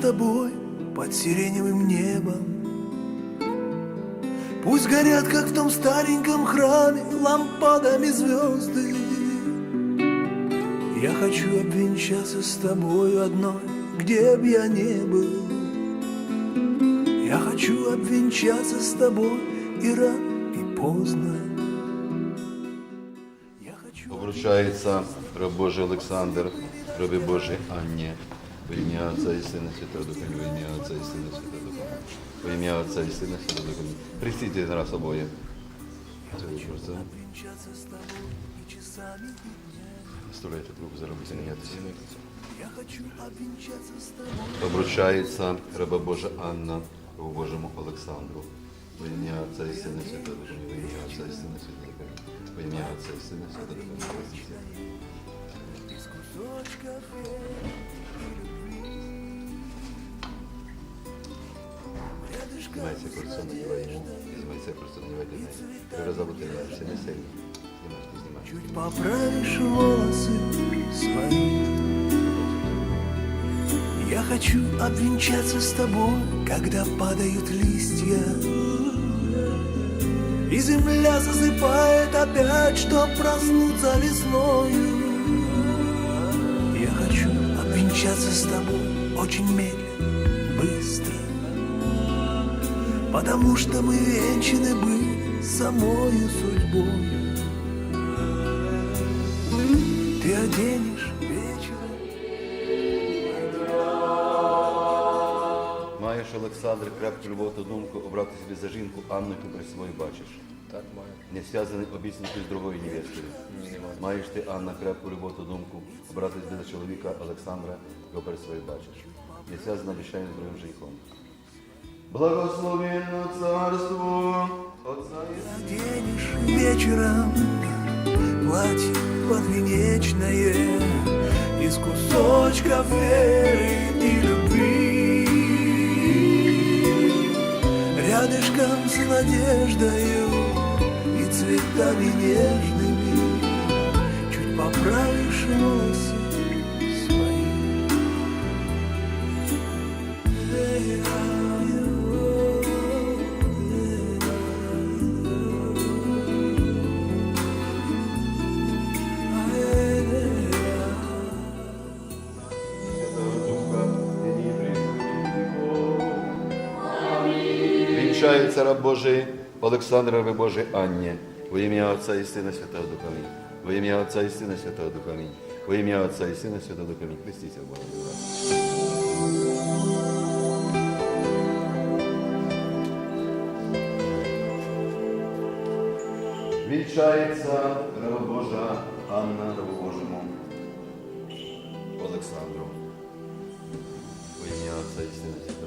тобой под сиреневым небом. Пусть горят, как в том стареньком храме, лампадами звезды. Я хочу обвенчаться с тобой одной, где б я не был. Я хочу обвенчаться с тобой и рано, и поздно. Хочу Обручається раб Божий Олександр, раби Божий Анні, во ім'я Отця і Сина Святого Духа, во ім'я Отця і Сина Святого Духа, во ім'я Отця і Сина Святого Духа. Присійте на раз обоє. Стуляйте руку, заробіть мінятися. Я хочу обвенчаться с тобой. Обручається раба Божа Анна, рабу Божому Олександру, во ім'я Отця і Сина Святого Духа, во ім'я Отця і Сина Святого Духа, во ім'я Отця і Сина Святого Духа. Рядышком Знімається кольцо, надівай йому. Знімається кольцо, надівайте на Три рази бути все не сильно. Знімаєш, ти знімаєш. Чуть поправишь волосы свои Я хочу обвенчаться с тобой, когда падают листья И земля засыпает опять, чтоб проснуться весною Я хочу обвенчаться с тобой очень медленно, быстро Потому что мы венчаны были самою судьбой Ты оденешь вечером Маєш, Олександр, крепку любов та думку обрати собі за жінку Анну, яку при собою бачиш. Так, маю. Не зв'язаний обіцянкою з другою невесткою. Ні, немає. Маєш ти, Анна, крепку любов та думку обрати собі за чоловіка Олександра, якого при собою бачиш. Не зв'язана обіцянкою з другим женихом. Благословенно царство. Отца Оденешь вечером платье подвенечное Из кусочков веры и любви. Рядышком с надеждою и цветами нежными Чуть поправишь волосы Вінчається раб Божий Олександр, раби Божий Анні, во ім'я Отця і Сина Святого Духа. Амінь. Во ім'я Отця і Сина Святого Духа. Амінь. Во ім'я Отця і Сина Святого Духа. Амінь. Христіться Бога. Вінчається Божа Анна, рабу Божому Олександру. Во ім'я Отця і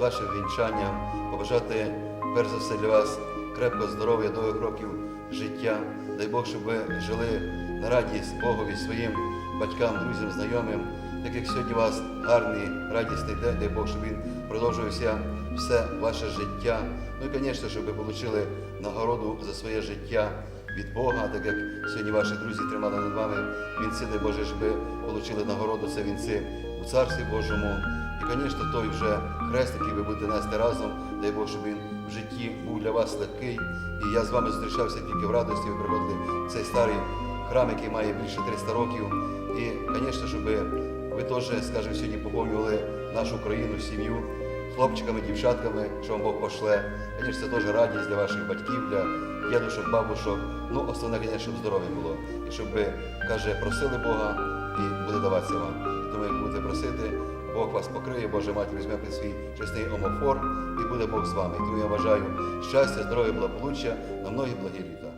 вашим вінчанням, побажати перш за все для вас крепкого здоров'я, довгих років життя. Дай Бог, щоб ви жили на радість Богові своїм батькам, друзям, знайомим. Так як сьогодні у вас гарний, радісний день, дай Бог, щоб він продовжувався все ваше життя. Ну і, звісно, щоб ви отримали нагороду за своє життя від Бога, так як сьогодні ваші друзі тримали над вами вінці, дай Боже, щоб ви отримали нагороду, це вінці у Царстві Божому. Звісно, той вже хрест, який ви будете нести разом, дай Бог, щоб він в житті був для вас легкий. І я з вами зустрічався тільки в радості, ви приходили в цей старий храм, який має більше 300 років. І, звісно, щоб ви теж, скажімо, сьогодні поповнювали нашу країну, сім'ю хлопчиками, дівчатками, що вам Бог пошле. Звісно, це теж радість для ваших батьків, для дідушок, бабушок. Ну, основне, звісно, щоб здоров'я було. І щоб ви, каже, просили Бога і буде даватися вам. Тому як будете просити, Бог вас покриє, Божа Мать візьме під свій чесний омофор і буде Бог з вами. І тому я вважаю щастя, здоров'я, благополуччя на многі благі літа.